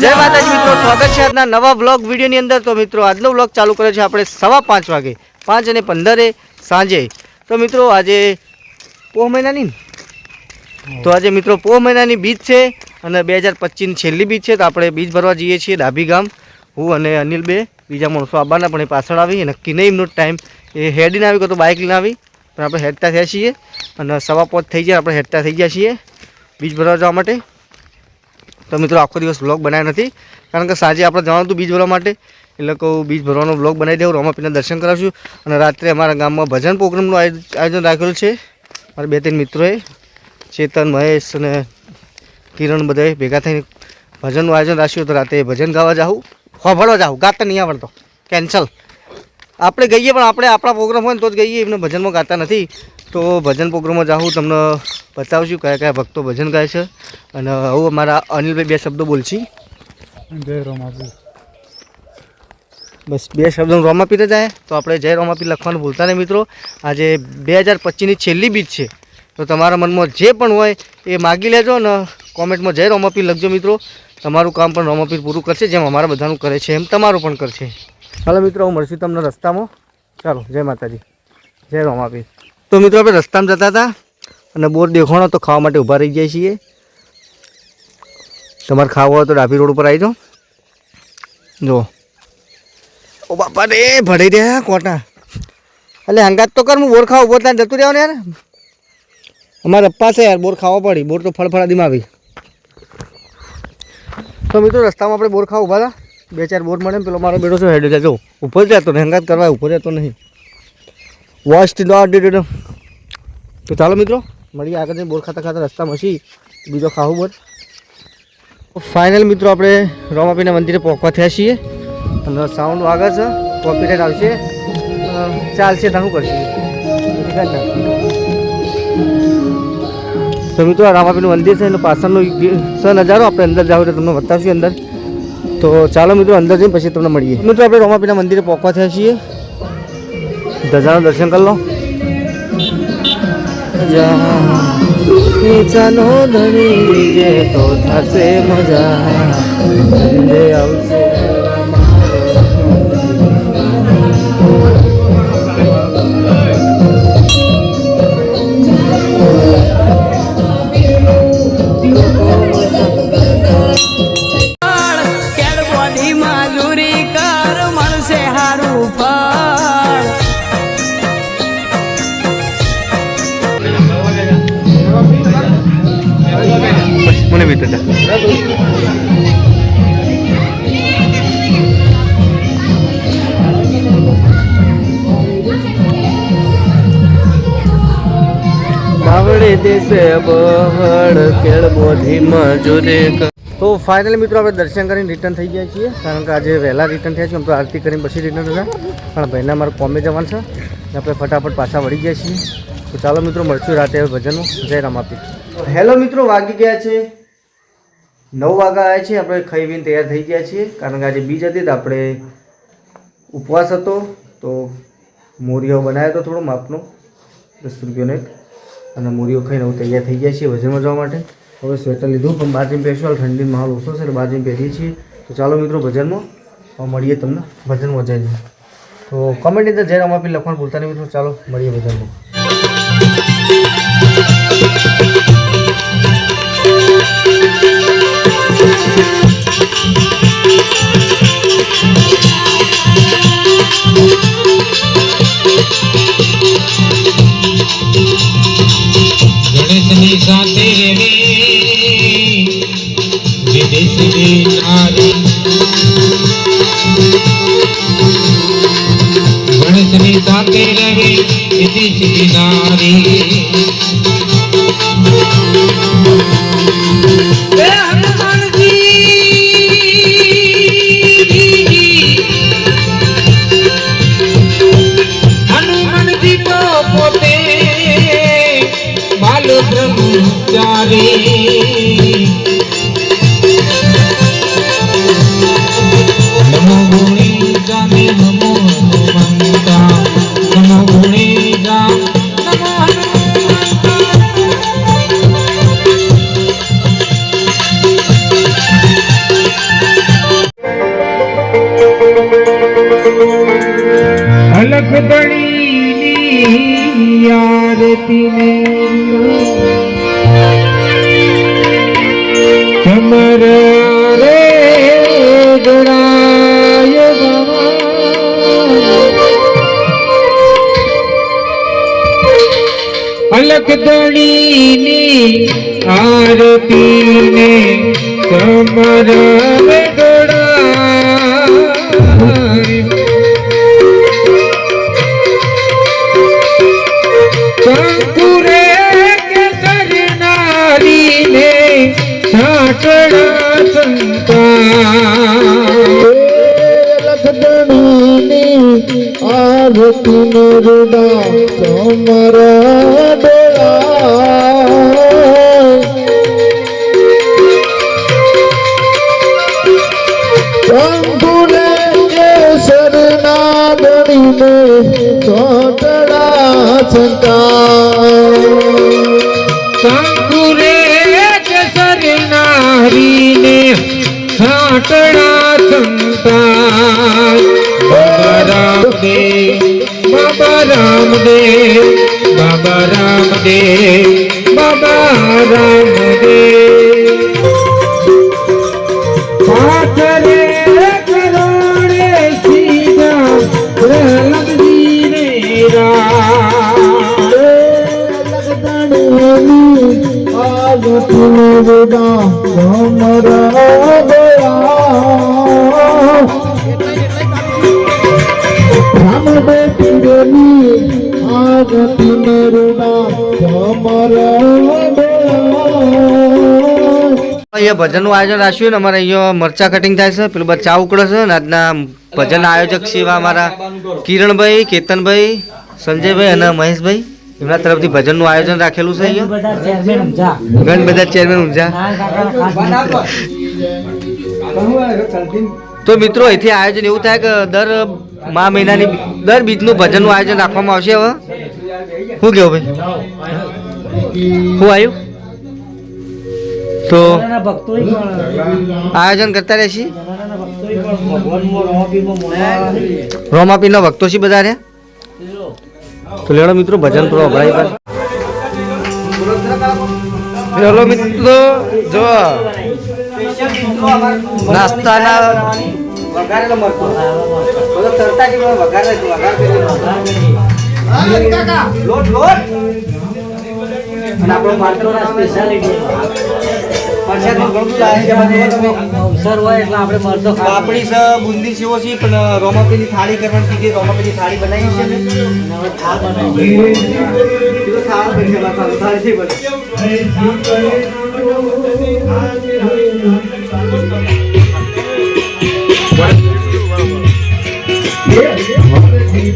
જય માતાજી મિત્રો, સ્વાગત છે આજના નવા બ્લોગ વિડીયોની અંદર. તો મિત્રો, આજનો બ્લોગ ચાલુ કર્યો છે આપણે સવા પાંચ વાગે. પાંચ અને પંદરે સાંજે. તો મિત્રો, આજે પોહ મહિનાની તો આજે મિત્રો, પોહ મહિનાની બીજ છે અને બે હજાર પચીસની છેલ્લી બીજ છે. તો આપણે બીજ ભરવા જઈએ છીએ ડાભી ગામ. હું અને અનિલ બે બીજા માણસો આવવાના પણ એ પાછળ આવી. નક્કી નહીં એમનો ટાઈમ એ હેડીને આવી તો બાઇક લઈને આવી. પણ આપણે હેડતા થયા છીએ. અને સવા પોચ થઈ જાય આપણે હેડતા થઈ ગયા છીએ. બીજ ભરવા જવા માટે. તો મિત્રો, આખો દિવસ બ્લોગ બનાવ્યો નથી. કારણ કે સાંજે આપણે જવાનું હતું બીજ ભરવા માટે. એટલે કહું, બીજ ભરવાનો બ્લોગ બનાવી દેવું. રમાપીના દર્શન કરાવશું. અને રાત્રે અમારા ગામમાં ભજન પ્રોગ્રામનું આયોજન રાખેલું છે. મારા બે ત્રણ મિત્રોએ, ચેતન, મહેશ અને કિરણ બધાએ ભેગા થઈને ભજનનું આયોજન રાખ્યું તો રાતે ભજન ગાવા જાઉં. હોભળવા જાઉં. ગાતા નહીં આવડતો. કેન્સલ. આપણે ગઈએ પણ આપણે આપણા પ્રોગ્રામ હોય ને તો જ ગઈએ. એમને ભજનમાં ગાતા નથી. તો ભજન પ્રોગ્રામમાં જાઉં, તમને બતાવશું કયા કયા ભક્તો ભજન ગાય છે અને હું અમારા અનિલભાઈ બે શબ્દો બોલશી. જય રોમાપી. બસ બે શબ્દો રોમાપી જ જાય. તો આપણે જય રોમાપી લખવાનું ભૂલતા નહીં મિત્રો. આજે બે હજાર પચીસની છેલ્લી બીજ છે. તો તમારા મનમાં જે પણ હોય એ માગી લેજો ને કોમેન્ટમાં જય રોમાપી લખજો મિત્રો. તમારું કામ પણ રોમાપીર પૂરું કરશે જેમ અમારા બધાનું કરે છે એમ તમારું પણ કરશે. ચાલો મિત્રો હું મળશું તમને રસ્તામાં. ચાલો જય માતાજી. જય રોમાપીર તો મિત્રો આપણે રસ્તામાં જતા હતા. અને બોર દેખાણો તો ખાવા માટે ઊભા રહી જાય છીએ. તમારે ખાવો હોય તો ડાભી રોડ ઉપર આવી જાઓ જુઓ ઓ બાપા રે ભરી રહ્યા કોટા. એટલે હંગાત તો કર, હું બોર ખાવા ઊભો ત્યાં જતું રહેવાનું યાર. અમારે પપ્પા છે યાર, બોર ખાવા પડી. બોર તો ફળફળાદીમાં આવી. તો મિત્રો, રસ્તામાં આપણે બોર ખાવા ઊભા હતા. બે ચાર બોર મળે ને પેલો મારો બેટો શું જાય જો ઊભો જ રહેતો ને હંગાત કરવા ઊભો રહેતો નહીં. વોસ્ટ ટી તો ચાલો મિત્રો મળીએ આગળ બોર ખાતા ખાતા રસ્તામાં છીએ બીજો ખાવું બોર. ફાઇનલ મિત્રો આપણે રોમાપીના મંદિરે પહોંચવા થયા છીએ. અને સાઉન્ડ વાગે છે. કોપીરાઇટ આવશે. ચાલશે તો શું કરશે. તો મિત્રો રામાપીનું મંદિર છે, એનો પાછળનો નજારો. આપણે અંદર જાવ એટલે તમને બતાવશું અંદર. તો ચાલો મિત્રો, અંદર જઈને પછી તમને મળીએ. મિત્રો, આપણે રોમાપીના મંદિરે પહોંચવા થયા છીએ. ધજાનું દર્શન કરી લો. નીચાનો ધણી જે તો થશે મજા. અંધે આવશે. ભીતર દેશે બહળ કેળ બોધી મજૂરી તો ફાઇનલી મિત્રો આપણે દર્શન કરીને રિટર્ન થઈ ગયા છીએ. કારણ કે આજે વહેલા રિટર્ન થયા છીએ આમ તો આરતી કરીને પછી રિટર્ન થયા. પણ ભાઈના મારે કોમે જવાનું છે. ને આપણે ફટાફટ પાછા વળી ગયા છીએ. તો ચાલો મિત્રો મળશું રાતે ભજનનું જય રામાપી હેલો મિત્રો વાગી ગયા છે. નવ વાગ્યા આવ્યા છીએ, આપણે ખાઈ પીને તૈયાર થઈ ગયા છીએ. કારણ કે આજે બીજ હતી તો આપણે ઉપવાસ હતો. તો મોરિયો બનાવ્યો હતો થોડો માપનો, દસ રૂપિયાનો એક. અને મોરિયો ખાઈને હું તૈયાર થઈ ગયા છીએ વજનમાં જવા માટે. હવે સ્વેટર લીધું, પણ બાજરી પહેરશું ઠંડી માહોલ ઓછો છે, એટલે બાજરી પહેરીએ છીએ. તો ચાલો મિત્રો ભજનમાં મળીએ તમને. ભજનમાં જઈને તો કમેન્ટ અંદર જય અમારી લખવાનું ભૂલતા નહીં મિત્રો. ચાલો, મળીએ ભજનમાં ગણેશની સાથે રેવી વિદેશી નારી ગણેશની સાથે વિદેશી નારી આરતીને કમર ગોળાય. કંકુરે કેસર નારીને છાટડા સંતા લખદણીની આરતી નિરુડા સમરા છાટડા સંતાન બાબા રામદેવ બાબા રામદેવ બાબા રામદેવ બાબા રામદેવ. પાથરે કરોડે સીધા પ્રહલાદજીને રા અહીંયા ભજનનું આયોજન રાખ્યું ને અમારે અહીંયા મરચા કટિંગ થાય છે. પેલું બચ્ચા ઉકળે છે આજના ભજન આયોજક સિવાય અમારા કિરણભાઈ, કેતનભાઈ, સંજયભાઈ અને મહેશભાઈ. એમના તરફથી ભજનનું આયોજન રાખેલું છે અહીંયા? ઘણા બધા ચેરમેન ઊંઝા. તો મિત્રો, અહીંથી આયોજન એવું થાય કે દર મા મહિનાની દર બીજનું ભજનનું આયોજન રાખવામાં આવશે હવે? શું કેવું ભાઈ? શું આવ્યું? તો આયોજન કરતા રહેશી? રોમાપીના ભક્તો છે બધા રહ્યા? તો લેડો મિત્રો ભજન થોડો અભળાઈ પર હેલો મિત્રો જો નાસ્તાના વઘારેલો મરચો બધો તરતા જેવો વઘારે વઘાર લોટ લોટ. અને આપણો માટલો ઘણું બધું આવે છે એમાં જોવો તમે. પાપડી છે બુંદી સેવો છે પણ રોમાપીની થાળી કરવાની કીધી રોમાપીની થાળી બનાવી છે મેં. પેલો થાળ બનશે, બાપા, છે બને.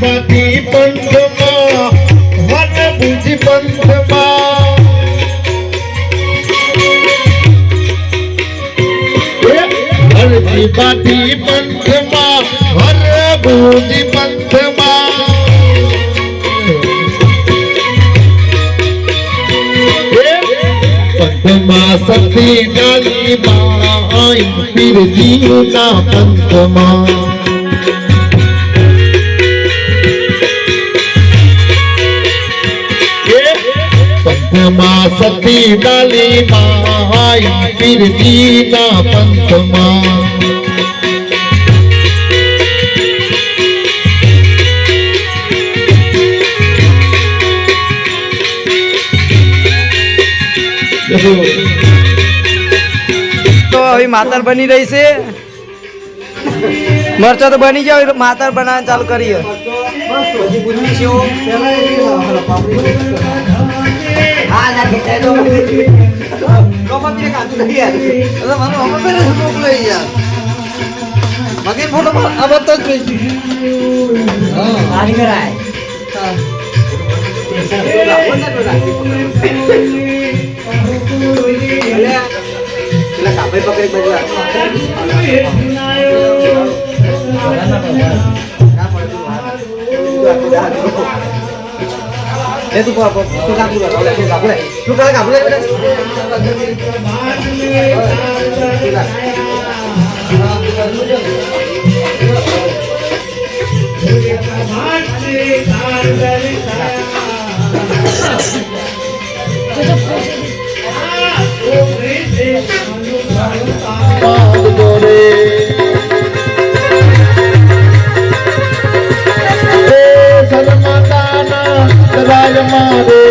પતિ પંથમાં સતી ડાલી બાઈ પીરજીના પંથમાં. પંથમાં સતી ડાલી માય પીરજીના પંથમાં. હવે માતર બની રહી છે. મરચો તો બની જાવ માતર બનાવવાનું ચાલુ કરીએ. એ તું તું કાપું કર તું કાપું લે. તું કાલે કાપું લે બેટા સર્વતાના રાજ મારે કેર